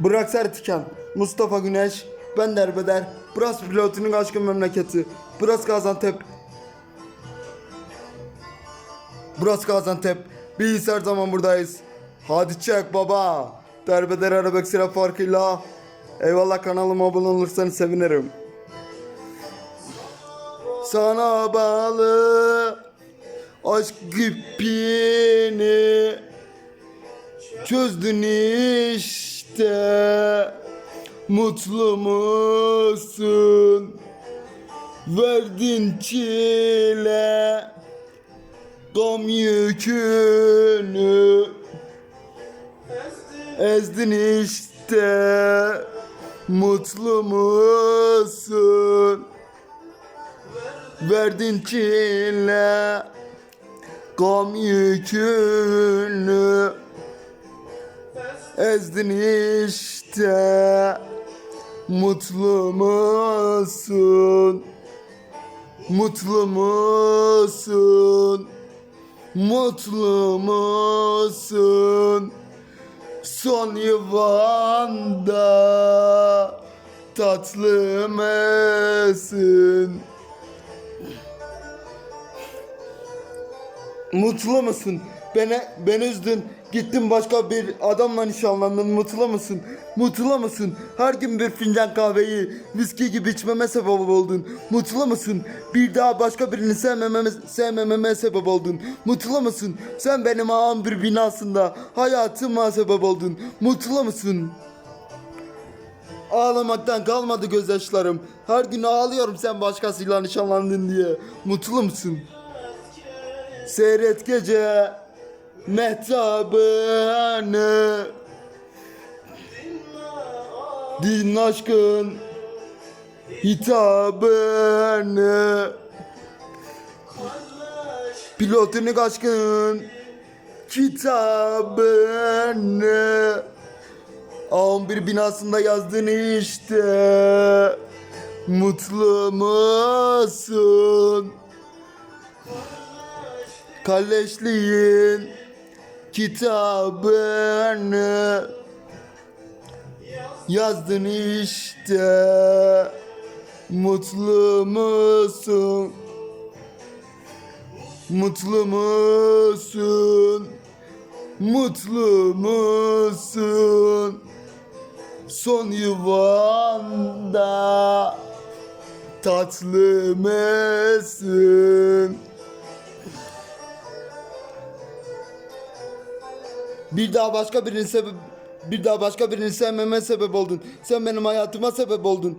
Burak Sertiken, Mustafa Güneş, ben Derbeder, Burası pilotunun aşkın memleketi, Burası Gaziantep, Burası Gaziantep, biz her zaman buradayız. Hadi çek baba. Derbeder Arabek sıra farkıyla. Eyvallah kanalıma abone olursanız sevinirim. Sana bağlı aşk ipini çözdün işte mutlu musun? Verdin çile. Gam yükünü. Ezdin işte. Mutlu musun? Verdin çile. Gam yükünü ezdin işte mutlu musun? Mutlu musun? Mutlu musun? Son yuvanda tatlı mısın Mutlu musun? Beni, beni üzdün. Gittin başka bir adamla nişanlandın. Mutlu musun? Mutlu musun? Her gün bir fincan kahveyi viski gibi içmeme sebep oldun. Mutlu musun? Bir daha başka birini sevmememe, sevmememe sebep oldun. Mutlu musun? Sen benim ağam bir binasında hayatıma sebep oldun. Mutlu musun? Ağlamaktan kalmadı gözyaşlarım. Her gün ağlıyorum sen başkasıyla nişanlandın diye. Mutlu musun? Seyret gece mehtabını Din aşkın hitabını Pilotunu aşkın kitabını Ağın bir binasında yazdın işte. Mutlu musun? Kalleşliğin kitabını yazdın işte Mutlu musun? Mutlu musun? Mutlu musun? Son yuvanda tatlı mısın? Bir daha başka birinin sebep bir daha başka birini sevmeme sebep oldun. Sen benim hayatıma sebep oldun.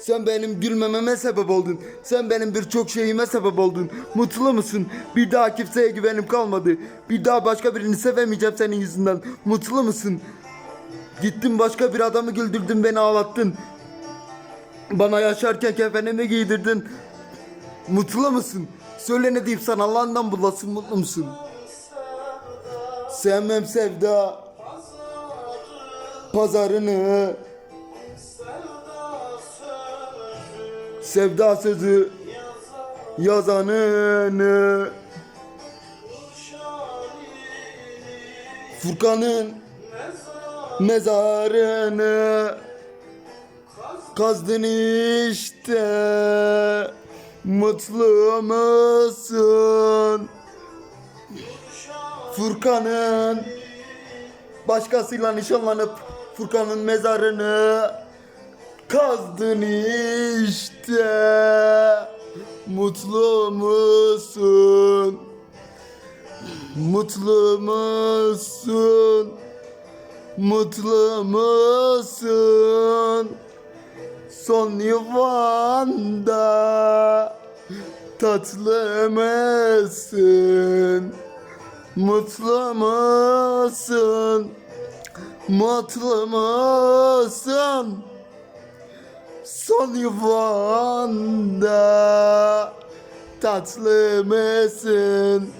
Sen benim gülmememe sebep oldun. Sen benim birçok şeyime sebep oldun. Mutlu musun? Bir daha kimseye güvenim kalmadı. Bir daha başka birini sevemeyeceğim senin yüzünden. Mutlu musun? Gittin başka bir adamı güldürdün beni ağlattın. Bana yaşarken kefenimi giydirdin. Mutlu musun? Söyle ne diyeyim sana Allah'ından bulasın mutlu musun? Sevmem sevda pazarını Sevda sözü yazanını Furkan'ın mezarını kazdın işte Mutlu musun? Furkan'ın başkasıyla nişanlanıp Furkan'ın mezarını kazdın işte. Mutlu musun? Mutlu musun? Mutlu musun? Son yuvanda tatlı mısın? Mutlu musun? Mutlu musun? Son yuvanda tatlı mısın?